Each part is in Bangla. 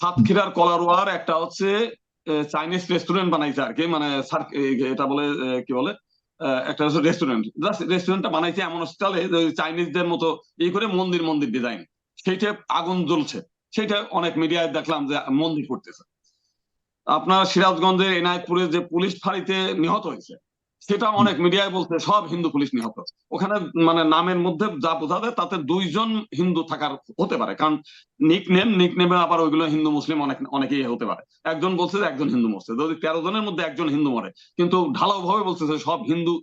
সাতক্ষীরার কলারোয়ার একটা হচ্ছে চাইনিজ রেস্টুরেন্ট বানাইছে আর কি মানে এটা বলে কি বলে একটা রেস্টুরেন্ট জাস্ট রেস্টুরেন্টটা বানাইছে এমন স্টাইলে চাইনিজদের মতো এই করে মন্দির মন্দির ডিজাইন সেইটা আগুন জ্বলছে। সেটা অনেক মিডিয়ায় দেখলাম যে মন্দির করতেছে। আপনার সিরাজগঞ্জের এনায়তপুরে যে পুলিশ ফাঁড়িতে নিহত হয়েছে। সেটা অনেক মিডিয়ায় বলছে, সব হিন্দু পুলিশ নিহত। ওখানে মানে নামের মধ্যে যা বোঝা যায়, তাতে দুইজন হিন্দু থাকার হতে পারে। কারণ নিক নেম নিক নেমে আবার ওইগুলো হিন্দু, মুসলিম অনেক, অনেকেই হতে পারে। একজন বলছে যে একজন হিন্দু মরছে। যদি তেরো জনের মধ্যে একজন হিন্দু মরে, কিন্তু ঢালাও ভাবে বলছে যে সব হিন্দু,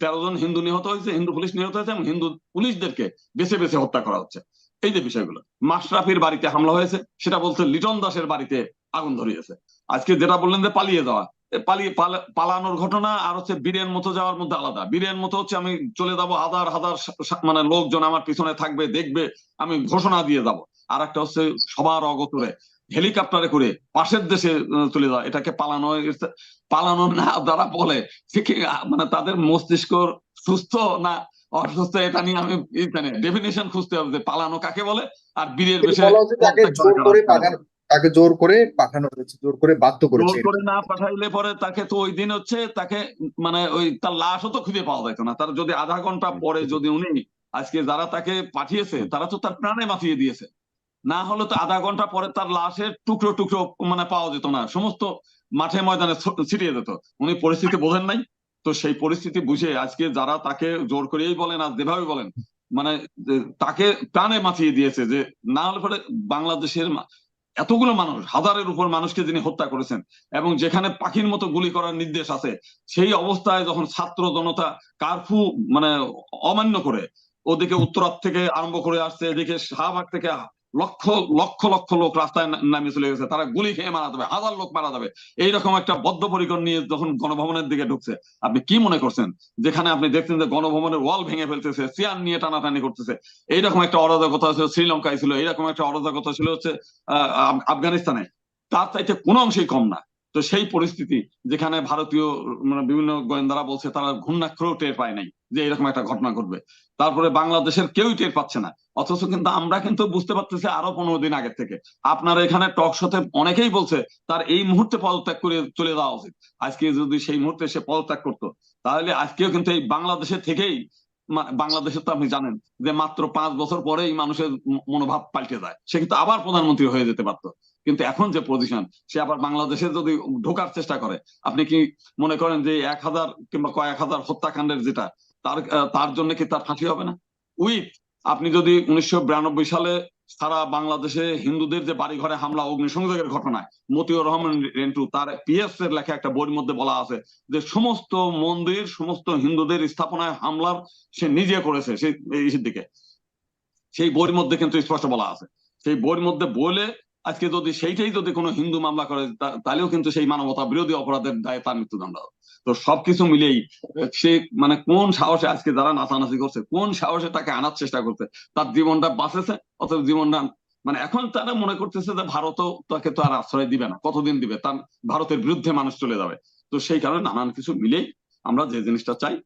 তেরো জন হিন্দু নিহত হয়েছে, হিন্দু পুলিশ নিহত হয়েছে এবং হিন্দু পুলিশদেরকে বেছে বেছে হত্যা করা হচ্ছে। এই যে বিষয়গুলো, মাশরাফির বাড়িতে হামলা হয়েছে, সেটা বলছে লিটন দাসের বাড়িতে আগুন ধরিয়েছে। আজকে যেটা বললেন যে পালিয়ে যাওয়া পালিয়ে পালানোর ঘটনা আর হচ্ছে বীরের মতো যাওয়ার মধ্যে আলাদা। বীরের মতো হচ্ছে আমি চলে যাব হাজার হাজার মানে লোকজন আমার পিছনে থাকবে দেখবে আমি ঘোষণা দিয়ে যাব। আর একটা হচ্ছে সবার অগতরে হেলিকপ্টারে করে পাশের দেশে চলে যাওয়া। এটাকে পালানো পালানো না যারা বলে মানে তাদের মস্তিষ্ক সুস্থ না অসুস্থ এটা নিয়ে আমি ডেফিনেশন খুঁজতে হবে যে পালানো কাকে বলে আর বীরের হচ্ছে তাকে জোর করে পাঠানো হয়েছে জোর করে বাধ্য জোর করেছে। করে না পাঠাইলে পরে তাকে তো ওই দিন হচ্ছে তাকে মানে ওই তার লাশও তো খুঁজে পাওয়া যেত না। তার যদি আধা ঘণ্টা পরে যদি উনি আজকে যারা তাকে পাঠিয়েছে তারা তো তার প্রাণে বাঁচিয়ে দিয়েছে। না হলে তো আধা ঘণ্টা পরে তার লাশের টুকরো টুকরো মানে পাওয়া যেত না। সমস্ত মাঠে ময়দানে ছিটিয়ে যেত উনি পরিস্থিতি বোঝেন নাই। তো সেই পরিস্থিতি বুঝে আজকে যারা তাকে জোর করেই বলেন আর যেভাবে বলেন মানে তাকে প্রাণে বাঁচিয়ে দিয়েছে যে না হলে পরে বাংলাদেশের এতগুলো মানুষ, হাজারের উপর মানুষকে যিনি হত্যা করেছেন এবং যেখানে পাখির মতো গুলি করার নির্দেশ আছে, সেই অবস্থায় যখন ছাত্র জনতা কারফু মানে অমান্য করে, ওদিকে উত্তরাত থেকে আরম্ভ করে আসছে, এদিকে শাহবাগ থেকে লক্ষ লক্ষ লক্ষ লোক রাস্তায় নামে চলে গেছে। তারা গুলি খেয়ে মারা যাবে, হাজার লোক মারা যাবে। এইরকম একটা বদ্ধ পরিকর নিয়ে যখন গণভবনের দিকে ঢুকছে, আপনি কি মনে করছেন? যেখানে আপনি দেখছেন যে গণভবনের ওয়াল ভেঙে ফেলতেছে, চেয়ার নিয়ে টানাটানি করতেছে। এইরকম একটা অরাজকতা ছিল, শ্রীলঙ্কায় ছিল, এইরকম একটা অরাজকতা ছিল হচ্ছে আফগানিস্তানে। তার চাইতে কোনো অংশেই কম না। তো সেই পরিস্থিতি যেখানে ভারতীয় মানে বিভিন্ন গোয়েন্দারা বলছে তারা ঘূর্ণাক্ষরেও টের পায় নাই যে এরকম একটা ঘটনা ঘটবে। তারপরে বাংলাদেশের কেউই টের পাচ্ছে না। অথচ কিন্তু আমরা কিন্তু বুঝতে পারতেছি আরও পনেরো দিন আগের থেকে। আপনার এখানে টক শোতে অনেকেই বলছে, তার এই মুহূর্তে পদত্যাগ করে চলে যাওয়া উচিত। আজকে যদি সেই মুহূর্তে সে পদত্যাগ করতো, তাহলে আজকেও কিন্তু এই বাংলাদেশে থেকেই বাংলাদেশে তো আপনি জানেন যে মাত্র পাঁচ বছর পরেই মানুষের মনোভাব পাল্টে যায়। সে কিন্তু আবার প্রধানমন্ত্রী হয়ে যেতে পারতো। কিন্তু এখন যে পজিশন সে আবার বাংলাদেশে যদি ঢোকার চেষ্টা করে, আপনি কি মনে করেন যে এক হাজার কিংবা কয়েক হাজার হত্যাকাণ্ডের যেটা, তার তার জন্য কি তার ফাঁসি হবে না? উইথ আপনি যদি উনিশশো বিরানব্বই সালে সারা বাংলাদেশে হিন্দুদের যে বাড়ি ঘরে হামলা, অগ্নিসংযোগের ঘটনায় মতিউর রহমান রেন্টু, তার পিএস এর লেখা একটা বইয়ের মধ্যে বলা আছে যে সমস্ত মন্দির, সমস্ত হিন্দুদের স্থাপনায় হামলার সে নিজে করেছে, সেই দিকে। সেই বইয়ের মধ্যে কিন্তু স্পষ্ট বলা আছে। সেই বইয়ের মধ্যে বলে আজকে যদি সেইটাই যদি কোনো হিন্দু মামলা করে তাহলেও কিন্তু সেই মানবতা বিরোধী অপরাধের দায়ে তার মৃত্যুদণ্ড। তো সবকিছু মিলেই সে মানে কোন সাহসে আজকে যারা নাচানাচি করছে কোন সাহসে তাকে আনার চেষ্টা করছে তার জীবনটা বাঁচেছে অথবা জীবনটা মানে এখন তারা মনে করতেছে যে ভারতও তাকে তো আর আশ্রয় দিবে না কতদিন দিবে তার ভারতের বিরুদ্ধে মানুষ চলে যাবে। তো সেই কারণে নানান কিছু মিলেই আমরা যে জিনিসটা চাই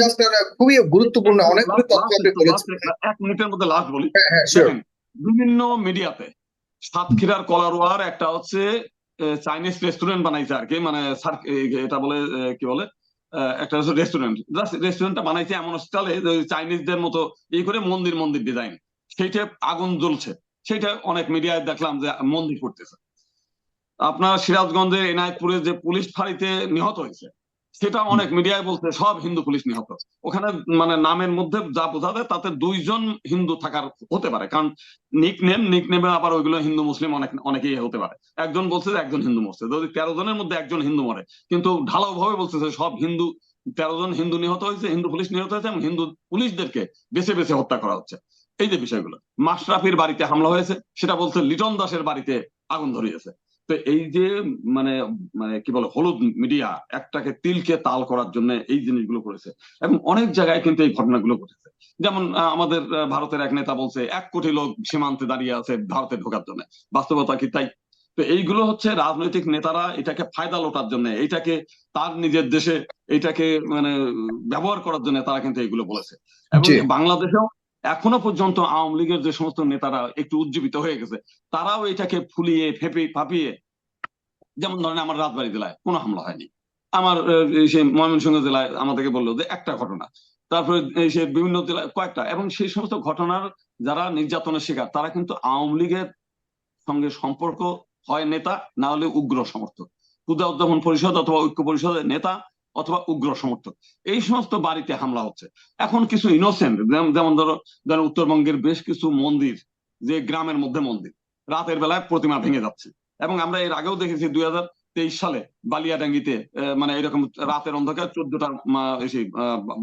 জাস্ট খুবই গুরুত্বপূর্ণ অনেকগুলো তথ্য এক মিনিটের মধ্যে লাস্ট বলি। বিভিন্ন মিডিয়াতে সাতক্ষীরার কলারোয়ার একটা হচ্ছে চাইনিজ রেস্টুরেন্ট বানাইছে আর কি মানে এটা বলে কি বলে? একটা রেস্টুরেন্ট রেস্টুরেন্টটা বানাইছে এমন স্টাইলে চাইনিজদের মতো এই করে মন্দির মন্দির ডিজাইন সেইটা আগুন জ্বলছে। সেটা অনেক মিডিয়ায় দেখলাম যে মন্দির করতেছে। আপনার সিরাজগঞ্জের এনায়তপুরে যে পুলিশ ফাঁড়িতে নিহত হয়েছে। সেটা অনেক মিডিয়ায় বলছে, সব হিন্দু পুলিশ নিহত। ওখানে মানে নামের মধ্যে যা বোঝা যায়, তাতে দুইজন হিন্দু থাকার হতে পারে। কারণ নিক নেম নিক নেমে আবার ওইগুলো হিন্দু, মুসলিম অনেক, অনেকেই হতে পারে। একজন বলছে যে একজন হিন্দু মরছে। যদি তেরো জনের মধ্যে একজন হিন্দু মরে, কিন্তু ঢালাও ভাবে বলছে যে সব হিন্দু, তেরো জন হিন্দু নিহত হয়েছে, হিন্দু পুলিশ নিহত হয়েছে এবং হিন্দু পুলিশদেরকে বেছে বেছে হত্যা করা হচ্ছে। এই যে বিষয়গুলো, মাশরাফির বাড়িতে হামলা হয়েছে, সেটা বলছে লিটন দাসের বাড়িতে আগুন ধরিয়েছে। তো এই যে মানে মানে কি বলে হলুদ মিডিয়া একটাকে তিলকে তাল করার জন্য এই জিনিসগুলো করেছে। এবং অনেক জায়গায় কিন্তু এই ঘটনাগুলো ঘটেছে। যেমন আমাদের ভারতের এক নেতা বলছে এক কোটি লোক সীমান্তে দাঁড়িয়ে আছে ভারতে ঢোকার জন্য। বাস্তবতা কি তাই? তো এইগুলো হচ্ছে রাজনৈতিক নেতারা এটাকে ফায়দা লোটার জন্য এইটাকে তার নিজের দেশে এইটাকে মানে ব্যবহার করার জন্য তারা কিন্তু এইগুলো বলেছে। এবং বাংলাদেশেও এখনও পর্যন্ত আওয়ামী লীগের যে সমস্ত নেতারা একটু উজ্জীবিত হয়ে গেছে তারাও এটাকে ফুলিয়ে ফেপে ফাঁপিয়ে যেমন ধরেন আমার রাজবাড়ী জেলায় কোনো হামলা হয়নি। আমার আহ, এই সে ময়মনসিংহ জেলায় আমাদেরকে বলল যে একটা ঘটনা। তারপরে সে বিভিন্ন জেলায় কয়েকটা এবং সেই সমস্ত ঘটনার যারা নির্যাতনের শিকার তারা কিন্তু আওয়ামী লীগের সঙ্গে সম্পর্ক হয় নেতা না হলে উগ্র সমর্থক। ক্ষুদা উদ্যাপন পরিষদ অথবা ঐক্য পরিষদের নেতা অথবা উগ্র সমর্থক। এই সমস্ত বাড়িতে হামলা হচ্ছে। এখন কিছু ইনোসেন্ট যেমন ধরো ধরো উত্তরবঙ্গের বেশ কিছু মন্দির, যে গ্রামের মধ্যে মন্দির, রাতের বেলায় প্রতিমা ভেঙে যাচ্ছে। এবং আমরা এর আগেও দেখেছি দুই তেইশ সালে বালিয়াডাঙ্গিতে মানে এরকম রাতের অন্ধকার চোদ্দটা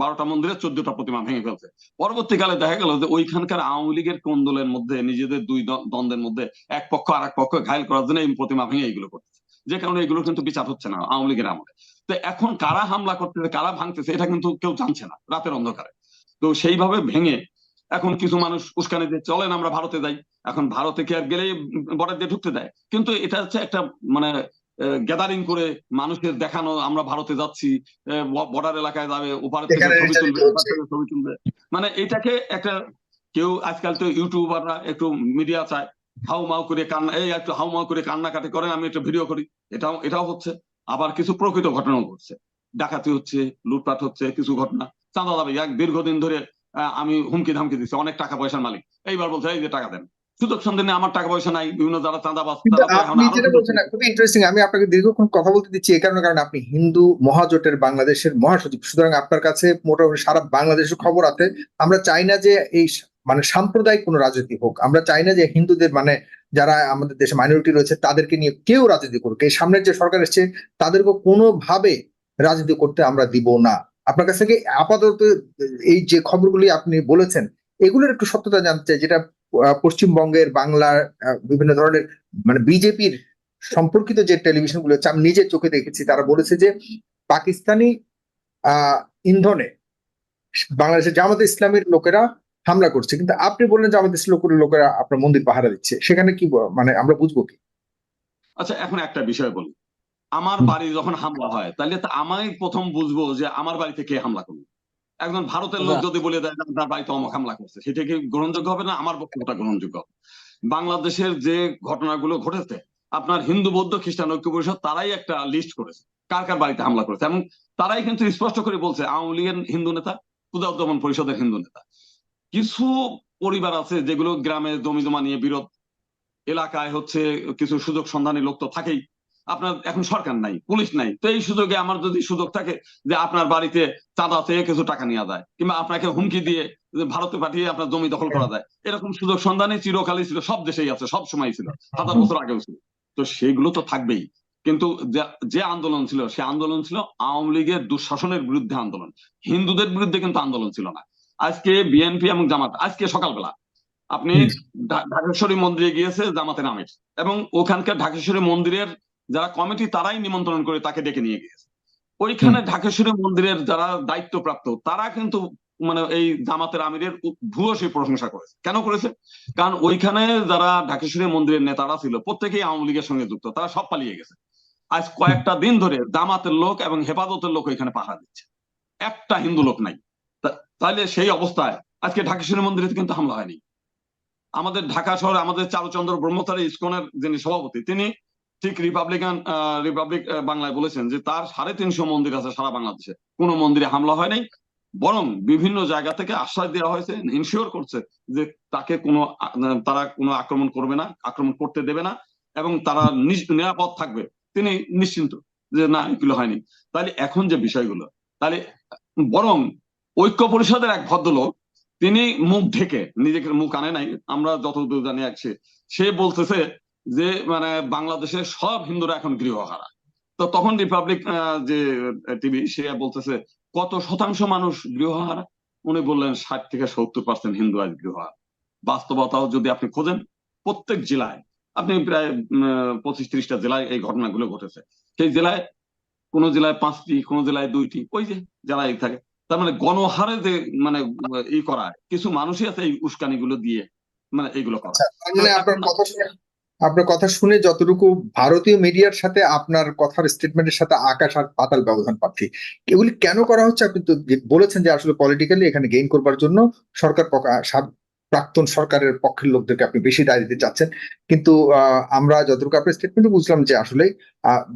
বারোটা মন্দিরে চোদ্দটা প্রতিমা ভেঙে ফেলছে। পরবর্তীকালে দেখা গেল যে ওইখানকার আওয়ামী লীগের কোন্দলের মধ্যে, নিজেদের দুই দ্বন্দ্বের মধ্যে এক পক্ষ আর এক পক্ষ ঘায়ল করার জন্য এই প্রতিমা ভেঙে এইগুলো করতেছে যে কারণে এগুলো কিন্তু বিচার হচ্ছে না আওয়ামী লীগের আমলে। তো এখন কারা হামলা করতেছে কারা ভাঙতেছে এটা কিন্তু কেউ জানছে না রাতের অন্ধকারে। তো সেইভাবে ভেঙে এখন কিছু মানুষ উস্কানি দিয়ে চলেন আমরা ভারতে যাই। এখন ভারতে কি আর গেলেই বর্ডার দিয়ে ঢুকতে দেয়? কিন্তু এটা হচ্ছে একটা মানে গ্যাদারিং করে মানুষের দেখানো আমরা ভারতে যাচ্ছি বর্ডার এলাকায় যাবে ওপারে থেকে ছবি তুলবে ছবি তুলবে। মানে এটাকে একটা কেউ আজকাল তো ইউটিউবাররা একটু মিডিয়া চায় হাউ মাউ করে কান্না এই একটু হাউ মাউ করে কান্নাকাটি করেন আমি একটা ভিডিও করি এটাও এটাও হচ্ছে। আবার কিছু প্রকৃত ঘটনাও ঘটছে। ডাকাতি হচ্ছে লুটপাট হচ্ছে কিছু ঘটনা। চাঁদা দাবি এক দীর্ঘদিন ধরে আমি হুমকি ধামকি দিচ্ছি অনেক টাকা পয়সার মালিক। এইবার বলছে এই যে টাকা দেন। সুযোগ সন্ধানে আমার টাকা পয়সা নাই বিভিন্ন যারা তো এখন আপনি যেটা বলছেন না, খুবই ইন্টারেস্টিং আমি আপনাকে দীর্ঘক্ষণ কথা বলতে দিচ্ছি এই কারণে কারণ আপনি হিন্দু মহাজোটের বাংলাদেশের মহাসচিব। সুতরাং আপনার কাছে মোটামুটি সারা বাংলাদেশের খবর আছে। আমরা চাই না যে এই মানে সাম্প্রদায়িক কোনো রাজনীতি হোক। আমরা চাই না যে হিন্দুদের মানে যারা আমাদের দেশে মাইনরিটি রয়েছে, তাদেরকে নিয়ে কেউ রাজনীতি করুক। এই সামনের যে সরকার এসছে, তাদেরকে কোনোভাবে রাজনীতি করতে আমরা দিব না। আপনার কাছ থেকে আপাতত এই যে খবরগুলি আপনি বলেছেন, এগুলোর একটু সত্যতা জানতে চাই, যেটা পশ্চিমবঙ্গের বাংলার বিভিন্ন ধরনের মানে বিজেপির সম্পর্কিত যে টেলিভিশনগুলো হচ্ছে আমি নিজের চোখে দেখেছি, তারা বলেছে যে পাকিস্তানি, আহ, ইন্ধনে বাংলাদেশের জামাত ইসলামের লোকেরা হামলা করছে। কিন্তু আপনি বললেন জামাত ইসলামের লোকেরা আপনার মন্দির পাহারা দিচ্ছে। সেখানে কি মানে আমরা বুঝব কি? আচ্ছা এখন একটা বিষয় বলি। আমার বাড়ি যখন হামলা হয় তাহলে তো আমি প্রথম বুঝব যে আমার বাড়িতে কে হামলা করল। একজন ভারতের লোক আচ্ছা। যদি বলে দেয় যে তার বাড়িতে অমক হামলা করছে সেটা কি গ্রহণযোগ্য হবে না? আমার বক্তব্যটা গ্রহণযোগ্য? বাংলাদেশের যে ঘটনাগুলো ঘটেছে আপনার হিন্দু বৌদ্ধ খ্রিস্টান ঐক্য পরিষদ তারাই একটা লিস্ট করেছে কার কার বাড়িতে হামলা করেছে। এবং তারাই কিন্তু স্পষ্ট করে বলছে আওয়ামী লীগের হিন্দু নেতা ক্ষুদা উদ্দমন পরিষদের হিন্দু নেতা। কিছু পরিবার আছে যেগুলো গ্রামে জমি জমা নিয়ে বিরোধ। এলাকায় হচ্ছে কিছু সুযোগ সন্ধানী লোক তো থাকেই। আপনার এখন সরকার নাই, পুলিশ নাই। তো এই সুযোগে আমার যদি সুযোগ থাকে যে আপনার বাড়িতে চাঁদা চেয়ে কিছু টাকা নেওয়া যায়, কিংবা আপনাকে হুমকি দিয়ে ভারতে পাঠিয়ে আপনার জমি দখল করা যায়, এরকম সুযোগ সন্ধানী চিরকালই ছিল, সব দেশেই আছে, সব সময় ছিল, হাজার বছর আগেও ছিল। তো সেগুলো তো থাকবেই। কিন্তু যে আন্দোলন ছিল, সে আন্দোলন ছিল আওয়ামী লীগের দুঃশাসনের বিরুদ্ধে আন্দোলন। হিন্দুদের বিরুদ্ধে কিন্তু আন্দোলন ছিল না। আজকে বিএনপি এবং জামাত আজকে সকালবেলা আপনি ঢাকেশ্বরী মন্দিরে গিয়েছে জামাতের আমির এবং ওখানকার ঢাকেশ্বরী মন্দিরের যারা কমিটি তারাই নিমন্ত্রণ করে তাকে ডেকে নিয়ে গিয়েছে। ওইখানে ঢাকেশ্বরী মন্দিরের যারা দায়িত্বপ্রাপ্ত তারা কিন্তু মানে এই জামাতের আমিরের ভূয়সী প্রশংসা করেছে। কেন করেছে? কারণ ওইখানে যারা ঢাকেশ্বরী মন্দিরের নেতারা ছিল প্রত্যেকেই আওয়ামী লীগের সঙ্গে যুক্ত তারা সব পালিয়ে গেছে। আজ কয়েকটা দিন ধরে জামাতের লোক এবং হেফাজতের লোক ওইখানে পাহারা দিচ্ছে। একটা হিন্দু লোক নাই। তাহলে সেই অবস্থায় আজকে ঢাকেশ্বরী মন্দিরে কিন্তু হামলা হয়নি। আমাদের ঢাকা শহরে আমাদের চারুচন্দ্র ব্রহ্মচারী ইসকনের যিনি সভাপতি, তিনি ঠিক রিপাবলিকান রিপাবলিক বাংলায় বলেছেন যে তার সাড়ে তিনশো মন্দির আছে সারা বাংলাদেশে। কোনো মন্দিরে হামলা হয় নাই বরং বিভিন্ন জায়গা থেকে আশ্বাস দেওয়া হয়েছে ইনশিওর করছে যে তাকে কোনো তারা কোনো আক্রমণ করবে না, আক্রমণ করতে দেবে না, এবং তারা নিরাপদ থাকবে। তিনি নিশ্চিন্ত যে না, এগুলো হয়নি। তাহলে এখন যে বিষয়গুলো তাহলে বরং ঐক্য পরিষদের এক ভদ্রলোক, তিনি মুখ ঢেকে, নিজেকে মুখ আনে নাই, আমরা যতদূর জানি আছে সে বলতেছে যে মানে বাংলাদেশের সব হিন্দুরা এখন গৃহহারা। তো তখন রিপাবলিক যে টিভি সে বলতেছে, কত শতাংশ মানুষ গৃহহারা? উনি বললেন, ষাট থেকে সত্তর পার্সেন্ট হিন্দু আজ গৃহহারা। বাস্তবতাও যদি আপনি খোঁজেন, প্রত্যেক জেলায়, আপনি প্রায় পঁচিশ ত্রিশটা জেলায় এই ঘটনাগুলো ঘটেছে। সেই জেলায় কোন জেলায় পাঁচটি, কোন জেলায় দুইটি, ওই যে এই থাকে। তার মানে গণহারে যে মানে ই করা, কিছু মানুষই আছে এই উস্কানিগুলো দিয়ে মানে এইগুলো করা। আচ্ছা মানে আপনার কথা শুনে, আপনার কথা শুনে যতটুকু ভারতীয় মিডিয়ার সাথে আপনার কথার স্টেটমেন্টের সাথে আকাশ আর পাতাল ব্যবধান পাচ্ছি। এগুলি কেন করা হচ্ছে? আপনি তো বলেছেন যে আসলে পলিটিক্যালি এখানে গেইন করবার জন্য সরকার প্রাক্তন সরকারের পক্ষের লোকদেরকে আপনি বেশি দায় দিতে চাচ্ছেন। কিন্তু আমরা যতটুকু আপনার স্টেটমেন্টে বুঝলাম যে আসলে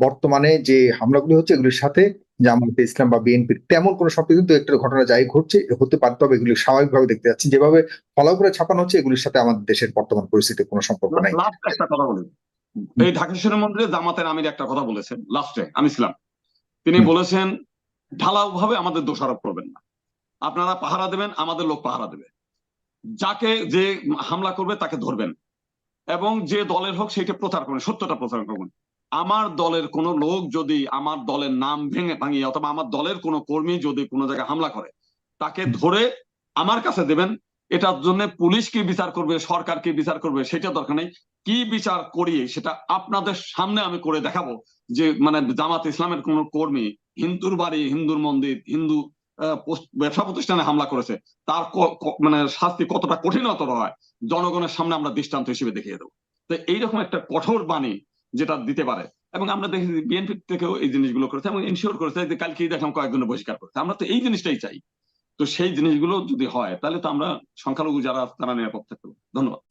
বর্তমানে যে হামলাগুলি হচ্ছে এগুলির সাথে জামায়াতে ইসলাম বা বিএনপির তেমন কোনো সম্পর্ক কিন্তু একটা ঘটনা যাই ঘটছে হতে পারত তবে এগুলি স্বাভাবিকভাবে দেখতে যাচ্ছি। যেভাবে ফলাফলে ছাপানো হচ্ছে এগুলির সাথে আমাদের দেশের বর্তমান পরিস্থিতির কোনো সম্পর্ক নাই। একটা কথা বলি। এই ঢাকেশ্বরের মন্দিরে জামাতের আমির একটা কথা বলেছেন লাস্টে আমি ছিলাম। তিনি বলেছেন ঢালাও ভাবে আমাদের দোষারোপ করবেন না। আপনারা পাহারা দেবেন আমাদের লোক পাহারা দেবে। যাকে যে হামলা করবে তাকে ধরবেন। এবং যে দলের হোক সেটা প্রচার করবেন সত্যটা প্রচার করবেন। আমার দলের কোনো লোক যদি আমার দলের নাম ভেঙে ভাঙিয়ে, অথবা আমার দলের কোনো কর্মী যদি কোনো জায়গায় হামলা করে, তাকে ধরে আমার কাছে দেবেন। এটার জন্য পুলিশ কি বিচার করবে, সরকার কি বিচার করবে, সেটা দরকার নেই। কি বিচার করিয়ে, সেটা আপনাদের সামনে আমি করে দেখাবো যে মানে জামাত ইসলামের কোন কর্মী হিন্দুর বাড়ি, হিন্দুর মন্দির, হিন্দু ব্যবসা প্রতিষ্ঠানে হামলা করেছে, তার মানে শাস্তি কতটা কঠিনতর হয়, জনগণের সামনে আমরা দৃষ্টান্ত হিসেবে দেখিয়ে দেবো। তো এইরকম একটা কঠোর বাণী যেটা দিতে পারে। এবং আমরা দেখি বিএনপি থেকেও এই জিনিসগুলো করেছে এবং ইনশিওর করেছে যে কালকেই দেখলাম কয়েকজন বহিষ্কার করেছে। আমরা তো এই জিনিসটাই চাই। তো সেই জিনিসগুলো যদি হয়, তাহলে তো আমরা সংখ্যালঘু যারা তারা নিরাপদ থাকতে। ধন্যবাদ।